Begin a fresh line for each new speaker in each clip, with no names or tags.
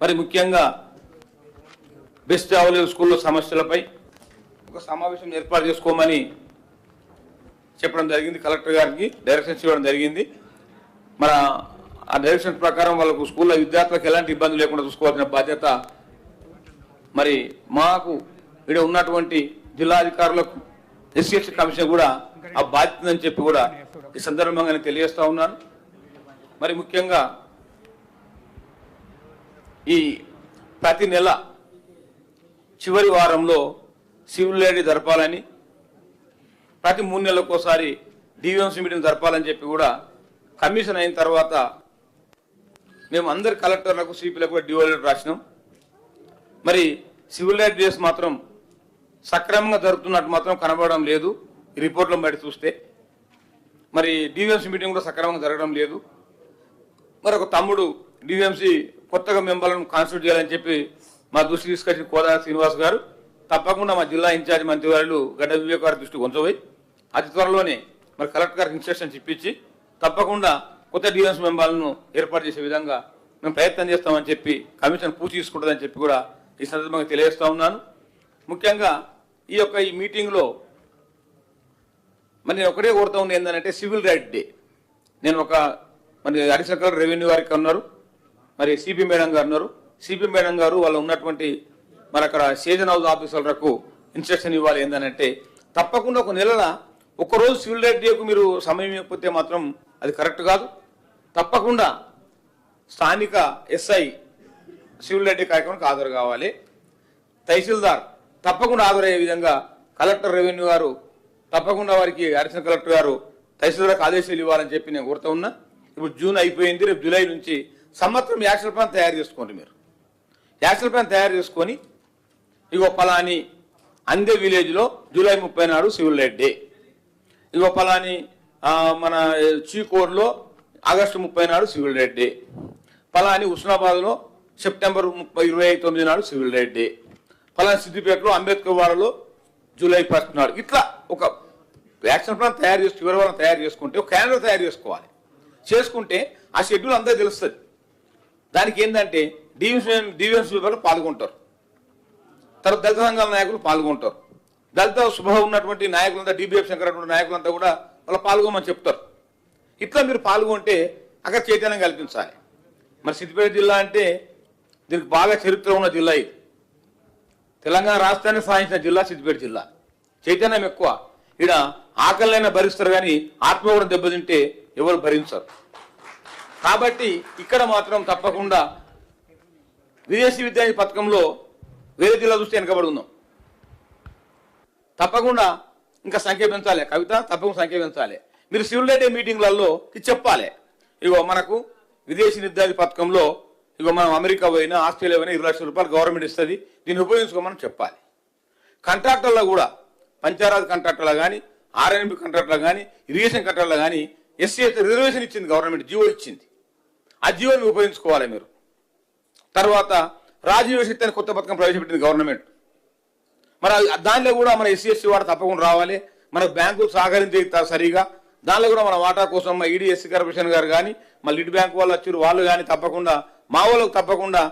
మరి ముఖ్యంగా best available స్కూల్లో సమస్యలపై ఒక సమావేశం ఏర్పాటు చేసుకోమని చెప్పడం జరిగింది. కలెక్టర్ గారికి డైరెక్షన్స్ ఇవ్వడం జరిగింది. మన ఆ డైరెక్షన్స్ ప్రకారం వాళ్ళకు స్కూల్లో విద్యార్థులకు ఎలాంటి ఇబ్బంది లేకుండా చూసుకోవాల్సిన బాధ్యత మరి మాకు ఇక్కడ ఉన్నటువంటి జిల్లా అధికారులకు ఎస్సీఎస్సీ కమిషన్ కూడా ఆ బాధ్యత అని చెప్పి కూడా ఈ సందర్భంగా నేను తెలియజేస్తా ఉన్నాను. మరి ముఖ్యంగా ఈ ప్రతి నెల చివరి వారంలో సివిల్ లేడీ జరపాలని ప్రతి మూడు నెలలకు ఒకసారి డివిఎంసీ మీటింగ్ జరపాలని చెప్పి కూడా కమిషన్ అయిన తర్వాత మేము అందరి కలెక్టర్లకు సిపిలకు కూడా డిఓ రాసినాం. మరి సివిల్ రైట్ డేస్ మాత్రం సక్రమంగా జరుగుతున్నట్టు మాత్రం కనబడడం లేదు. ఈ రిపోర్ట్లో బయట చూస్తే మరి డివిఎంసీ మీటింగ్ కూడా సక్రమంగా జరగడం లేదు. మరి ఒక తమ్ముడు డివిఎంసీ కొత్తగా మెంబర్లను కాన్స్టిట్యూట్ చేయాలని చెప్పి మా దృష్టి తీసుకొచ్చిన కోదా శ్రీనివాస్ గారు తప్పకుండా మా జిల్లా ఇన్ఛార్జ్ మంత్రి గడ్డ వివేక్ గారి దృష్టి ఉంచబోయి అతి త్వరలోనే మరి కలెక్టర్ గారికి ఇన్స్ట్రక్షన్స్ ఇప్పించి తప్పకుండా కొత్త డివిఎంసీ మెంబర్లను ఏర్పాటు చేసే విధంగా మేము ప్రయత్నం చేస్తామని చెప్పి కమిషన్ పూర్తి తీసుకుంటుందని చెప్పి కూడా ఈ సందర్భంగా తెలియజేస్తా ఉన్నాను. ముఖ్యంగా ఈ యొక్క ఈ మీటింగ్లో మరి నేను ఒకటే కోరుతా ఉంది ఏంటంటే సివిల్ రైట్ డే. నేను ఒక మరి అడిషనల్ కలెక్టర్ రెవెన్యూ వారికి ఉన్నారు మరి సిపి మేడం గారు ఉన్నారు. సిపి మేడం గారు వాళ్ళు ఉన్నటువంటి మరి అక్కడ సీజన్ హౌస్ ఆఫీసర్లకు ఇన్స్ట్రక్షన్ ఇవ్వాలి ఏంటంటే తప్పకుండా ఒక నెలల ఒక్కరోజు సివిల్ రైట్ డేకు మీరు సమయం ఇవ్వకపోతే మాత్రం అది కరెక్ట్ కాదు. తప్పకుండా స్థానిక ఎస్ఐ సివిల్ రైట్ డే కార్యక్రమానికి హాజరు కావాలి. తహసీల్దార్ తప్పకుండా హాజరయ్యే విధంగా కలెక్టర్ రెవెన్యూ గారు తప్పకుండా వారికి అడిషనల్ కలెక్టర్ గారు తహసీల్దార్కి ఆదేశాలు ఇవ్వాలని చెప్పి నేను కోరుతా ఉన్నా. ఇప్పుడు జూన్ అయిపోయింది రేపు జూలై నుంచి సంవత్సరం యాక్షన్ ప్లాన్ తయారు చేసుకోండి మీరు. యాక్షన్ ప్లాన్ తయారు చేసుకొని ఇగో పలాని అందే విలేజ్లో జూలై ముప్పై నాడు సివిల్ రైట్ డే. ఇగో పలాని మన చీకోడ్లో ఆగస్టు ముప్పై నాడు సివిల్ రైట్ డే. పలాని ఉస్నాబాద్లో సెప్టెంబర్ ముప్పై ఇరవై తొమ్మిది నాడు సివిల్ రైట్ డే. పలాని సిద్దిపేటలో అంబేద్కర్ వాడలో జూలై ఫస్ట్ నాడు. ఇట్లా ఒక యాక్షన్ ప్లాన్ తయారు చేసి చివరి తయారు చేసుకుంటే ఒక క్యాలెండర్ తయారు చేసుకోవాలి. చేసుకుంటే ఆ షెడ్యూల్ అంతా తెలుస్తుంది. దానికి ఏంటంటే డివిజన్ డివిజన్స్ వాళ్ళు పాల్గొంటారు. తర్వాత దళిత సంఘాల నాయకులు పాల్గొంటారు. దళిత శుభ ఉన్నటువంటి నాయకులంతా డిబిఎఫ్ శంకర్ అటువంటి నాయకులంతా కూడా వాళ్ళు పాల్గొమని చెప్తారు. ఇట్లా మీరు పాల్గొంటే అక్కడ చైతన్యం కల్పించాలి. మరి సిద్దిపేట జిల్లా అంటే దీనికి బాగా చరిత్ర ఉన్న జిల్లా ఇది. తెలంగాణ రాష్ట్రాన్ని సాధించిన జిల్లా సిద్దిపేట జిల్లా. చైతన్యం ఎక్కువ. ఈడ ఆకలినైనా భరిస్తారు కానీ ఆత్మ కూడా దెబ్బతింటే ఎవరు భరించరు. కాబట్టి ఇక్కడ మాత్రం తప్పకుండా విదేశీ విద్య పథకంలో వేరే జిల్లా చూస్తే వెనకబడి ఉన్నాం తప్పకుండా ఇంకా సంఖ్య పెంచాలి. కవిత తప్పకుండా సంఖ్య పెంచాలి. మీరు సివిల్ రైట్ మీటింగ్లలో చెప్పాలి. ఇగో మనకు విదేశీ నిర్ధారి పథకంలో ఇగో మనం అమెరికా పోయినా ఆస్ట్రేలియా పోయినా ఇరవై లక్షల రూపాయలు గవర్నమెంట్ ఇస్తుంది. దీన్ని ఉపయోగించుకోమని చెప్పాలి. కాంట్రాక్టర్లో కూడా పంచాయరాజ్ కాంట్రాక్టర్లో కానీ ఆర్ఎన్బి కాంట్రాక్టర్లో కానీ ఇరిగేషన్ కాంట్రాక్టర్లో కానీ ఎస్సీ రిజర్వేషన్ ఇచ్చింది గవర్నమెంట్ జీవో ఇచ్చింది. ఆ జీవోని ఉపయోగించుకోవాలి మీరు. తర్వాత రాజీవ్ శక్తి అని కొత్త పథకం ప్రవేశపెట్టింది గవర్నమెంట్ మరి దానిలో కూడా మన ఎస్సీ ఎస్సీ వాడు తప్పకుండా రావాలి. మన బ్యాంకు సహకరించే సరిగా. దానిలో కూడా మన వాటా కోసం మా ఈడీ ఎస్సీ కార్పొరేషన్ గారు కానీ మా లిడ్ బ్యాంక్ వాళ్ళు వచ్చారు. వాళ్ళు కానీ తప్పకుండా మా వాళ్ళకు తప్పకుండా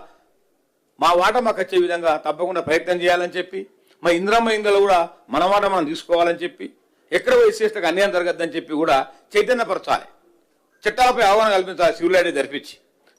మా వాటా మాకు వచ్చే విధంగా తప్పకుండా ప్రయత్నం చేయాలని చెప్పి మా ఇంద్రమ్మ ఇందులో కూడా మన వాటా మనం తీసుకోవాలని చెప్పి ఎక్కడ ఎస్సీఎస్లకు అన్యాయం జరగద్దని చెప్పి కూడా చైతన్యపరచాలి. చట్టాలపై అవగాహన కల్పించాలి సివిల్ ఐడి జరిపించి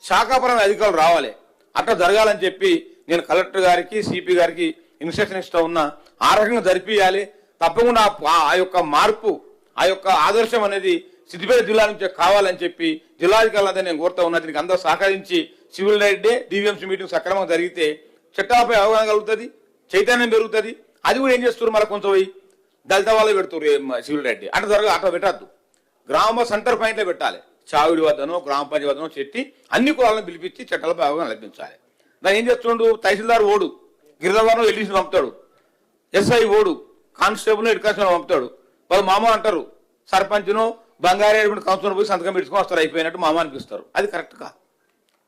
శాఖాపరమైన అధికారులు రావాలి. అట్లా జరగాలని చెప్పి నేను కలెక్టర్ గారికి సిపి గారికి ఇన్స్ట్రక్షన్ ఇస్తూ ఉన్నా. ఆ రకంగా జరిపియాలి. తప్పకుండా ఆ- యొక్క మార్పు ఆ యొక్క ఆదర్శం అనేది సిద్దిపేట జిల్లా నుంచి కావాలని చెప్పి జిల్లాధికారులంతా నేను కోరుతా ఉన్నా. దీనికి అందరూ సహకరించి civil right day DVMC meeting సక్రమంగా జరిగితే చట్టాలపై అవగాహన కలుగుతుంది చైతన్యం పెరుగుతుంది. అది కూడా ఏం చేస్తున్నారు మళ్ళీ కొంచెం పోయి దళిత వాళ్ళు పెడుతున్నారు సివిల్ రెడ్డి. అంటే త్వరగా అట్లా పెట్టద్దు. గ్రామ సెంటర్ పాయింట్లో పెట్టాలి. చావిడి వద్దనో గ్రామ పంచాయతీ వద్దనో చెట్టి అన్ని కులాలను పిలిపించి చట్టాల అవగాహన కల్పించాలి దాన్ని ఏం చేస్తుండు? తహసీల్దార్ ఓడు. గిరిజవారం ఎల్డీసీ పంపుతాడు. ఎస్ఐ ఓడు. కానిస్టేబుల్ హెడ్ కానిస్టేబుల్ పంపుతాడు. వాళ్ళు మామ అంటారు. సర్పంచ్ను బంగారేడు కౌన్సిల్ పోయి సంతకం పెట్టుకొని వస్తారు. అయిపోయినట్టు మామ అనిపిస్తారు. అది కరెక్ట్ కాదు.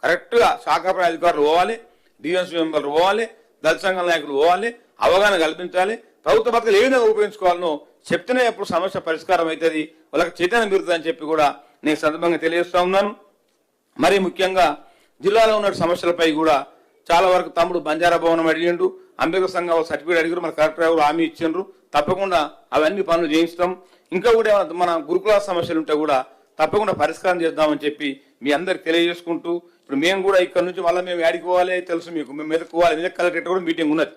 కరెక్ట్గా శాఖాపై అధికారులు పోవాలి. డిఎన్సీ మెంబర్లు పోవాలి. దళిత సంఘం నాయకులు పోవాలి. అవగాహన కల్పించాలి. ప్రభుత్వ పథకాలు ఏ విధంగా ఉపయోగించుకోవాలనో చెప్తేనే ఎప్పుడు సమస్య పరిష్కారం అవుతుంది. వాళ్ళకి చైతన్యం పెరుగుతుంది అని చెప్పి కూడా నేను సందర్భంగా తెలియజేస్తా ఉన్నాను. మరి ముఖ్యంగా జిల్లాలో ఉన్న సమస్యలపై కూడా చాలా వరకు తమ్ముడు బంజారా భవనం అడిగిండు. అంబేద్కర్ సంఘం వాళ్ళు సర్టిఫికేట్ అడిగారు. మన కలెక్టర్ గారు హామీ ఇచ్చిండ్రు. తప్పకుండా అవన్నీ పనులు చేయిస్తాం. ఇంకా కూడా మన గురుకుల సమస్యలు ఉంటే కూడా తప్పకుండా పరిష్కారం చేద్దామని చెప్పి మీ అందరికి తెలియజేసుకుంటూ ఇప్పుడు మేము కూడా ఇక్కడ నుంచి మళ్ళీ మేము ఆడిపోవాలి తెలుసు మీకు. మేము మెదక్కోవాలి మెదక్ కలెక్టరేట్ కూడా మీటింగ్ ఉన్నది.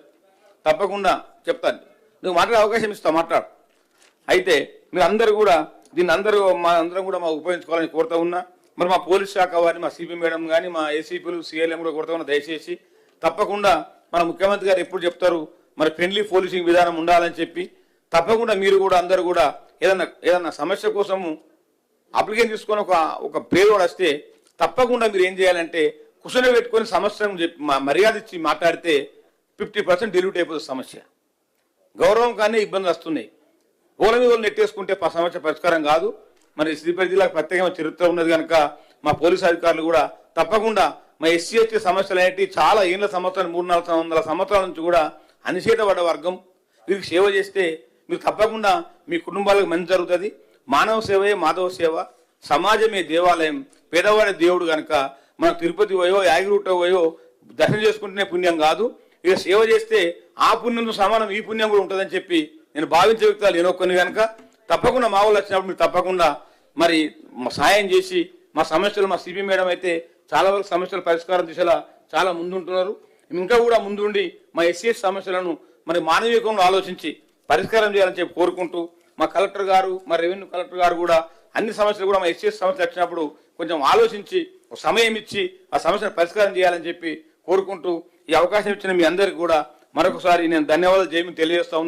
తప్పకుండా చెప్తాను. నువ్వు మాట్లాడే అవకాశం ఇస్తా మాట్లాడు. అయితే మీరు అందరూ కూడా దీన్ని అందరూ మా అందరం కూడా మా ఉపయోగించుకోవాలని కోరుతా ఉన్నా. మరి మా పోలీస్ శాఖ వారిని మా సిపి మేడం కానీ మా ఏసీపీలు సిఎల్ఎం కూడా కోరుతా ఉన్నా దయచేసి. తప్పకుండా మన ముఖ్యమంత్రి గారు ఎప్పుడు చెప్తారు మరి ఫ్రెండ్లీ పోలీసింగ్ విధానం ఉండాలని చెప్పి. తప్పకుండా మీరు కూడా అందరూ కూడా ఏదన్నా ఏదన్నా సమస్య కోసము అప్లికేషన్ తీసుకొని ఒక ఒక పేదోడు వస్తే తప్పకుండా మీరు ఏం చేయాలంటే కుషన పెట్టుకొని సమస్యను చెప్పి మా- మర్యాద ఇచ్చి మాట్లాడితే ఫిఫ్టీ పర్సెంట్ డిలీట్ అయిపోతుంది సమస్య. గౌరవం కానీ ఇబ్బందులు వస్తున్నాయి. ఓల మీద నెట్టేసుకుంటే సమస్య పరిష్కారం కాదు. మరి సిద్దిపేట జిల్లాకు ప్రత్యేకమైన చరిత్ర ఉన్నది కనుక మా పోలీసు అధికారులు కూడా తప్పకుండా మా ఎస్సీ ఎస్టీ సమస్యలు అనేవి చాలా ఏళ్ళ సంవత్సరాలు మూడు నాలుగు వందల సంవత్సరాల నుంచి కూడా అనిషేధపడ్డ వర్గం. వీరికి సేవ చేస్తే మీరు తప్పకుండా మీ కుటుంబాలకు మంచి జరుగుతుంది. మానవ సేవే మాధవ సేవ. సమాజమే దేవాలయం. పేదవాడి దేవుడు కనుక. మన తిరుపతి పోయో యాగిరుట పోయో దర్శనం చేసుకుంటేనే పుణ్యం కాదు. ఇక సేవ చేస్తే ఆ పుణ్యం సమానం ఈ పుణ్యం కూడా ఉంటుందని చెప్పి నేను భావించే వ్యక్తులు నేను కొన్ని కనుక తప్పకుండా మా వాళ్ళు వచ్చినప్పుడు మీరు తప్పకుండా మరి మా సాయం చేసి మా సమస్యలు మా సిపి మేడం అయితే చాలా వరకు సమస్యల పరిష్కారం దిశలా చాలా ముందుంటున్నారు. ఇంకా కూడా ముందుండి మా ఎస్సీఎస్ సమస్యలను మరి మానవీయంలో ఆలోచించి పరిష్కారం చేయాలని చెప్పి కోరుకుంటూ మా కలెక్టర్ గారు మా రెవెన్యూ కలెక్టర్ గారు కూడా అన్ని సమస్యలు కూడా మా ఎస్సీఎస్ సమస్యలు వచ్చినప్పుడు కొంచెం ఆలోచించి ఒక సమయం ఇచ్చి ఆ సమస్యను పరిష్కారం చేయాలని చెప్పి కోరుకుంటూ ఈ అవకాశం ఇచ్చిన మీ అందరికి కూడా మరొకసారి నేను ధన్యవాదాలు చేయమని తెలియజేస్తా